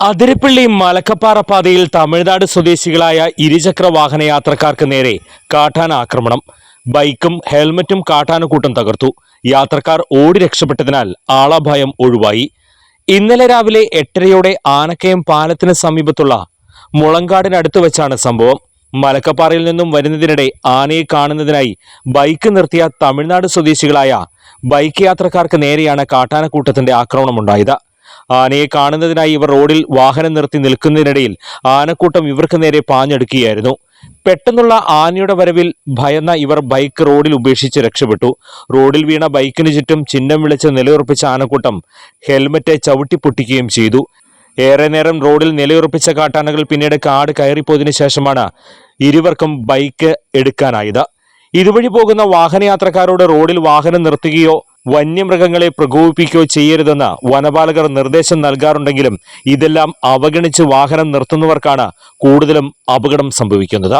അതിരപ്പള്ളി മലക്കപ്പാറ പാതയിൽ തമിഴ്നാട് സ്വദേശികളായ ഇരുചക്ര വാഹന യാത്രക്കാർക്ക് നേരെ കാട്ടാന ആക്രമണം. ബൈക്കും ഹെൽമറ്റും കാട്ടാനക്കൂട്ടം തകർത്തു. യാത്രക്കാർ ഓടി രക്ഷപ്പെട്ടതിനാൽ ആളഭയം ഒഴിവായി. ഇന്നലെ രാവിലെ എട്ടരയോടെ ആനക്കയം പാലത്തിന് സമീപത്തുള്ള മുളങ്കാടിനടുത്ത് വെച്ചാണ് സംഭവം. മലക്കപ്പാറയിൽ നിന്നും വരുന്നതിനിടെ ആനയെ കാണുന്നതിനായി ബൈക്ക് നിർത്തിയ തമിഴ്നാട് സ്വദേശികളായ ബൈക്ക് യാത്രക്കാർക്ക് നേരെയാണ് കാട്ടാനക്കൂട്ടത്തിന്റെ ആക്രമണമുണ്ടായത്. ആനയെ കാണുന്നതിനായി ഇവർ റോഡിൽ വാഹനം നിർത്തി നിൽക്കുന്നതിനിടയിൽ ആനക്കൂട്ടം ഇവർക്ക് നേരെ പാഞ്ഞെടുക്കുകയായിരുന്നു. പെട്ടെന്നുള്ള ആനയുടെ വരവിൽ ഭയന്ന ഇവർ ബൈക്ക് റോഡിൽ ഉപേക്ഷിച്ച് രക്ഷപ്പെട്ടു. റോഡിൽ വീണ ബൈക്കിന് ചുറ്റും ചിഹ്നം വിളിച്ച് നിലയുറപ്പിച്ച ആനക്കൂട്ടം ഹെൽമറ്റ് ചവിട്ടി പൊട്ടിക്കുകയും ചെയ്തു. ഏറെ നേരം റോഡിൽ നിലയുറപ്പിച്ച കാട്ടാനകൾ പിന്നീട് കാട് കയറിപ്പോയതിനു ശേഷമാണ് ഇരുവർക്കും ബൈക്ക് എടുക്കാനായത്. ഇതുവഴി പോകുന്ന വാഹനയാത്രക്കാരോട് റോഡിൽ വാഹനം നിർത്തുകയോ വന്യമൃഗങ്ങളെ പ്രകോപിപ്പിക്കുകയോ ചെയ്യരുതെന്ന് വനപാലകർ നിർദ്ദേശം നൽകാറുണ്ടെങ്കിലും ഇതെല്ലാം അവഗണിച്ച് വാഹനം നിർത്തുന്നവർക്കാണ് കൂടുതലും അപകടം സംഭവിക്കുന്നത്.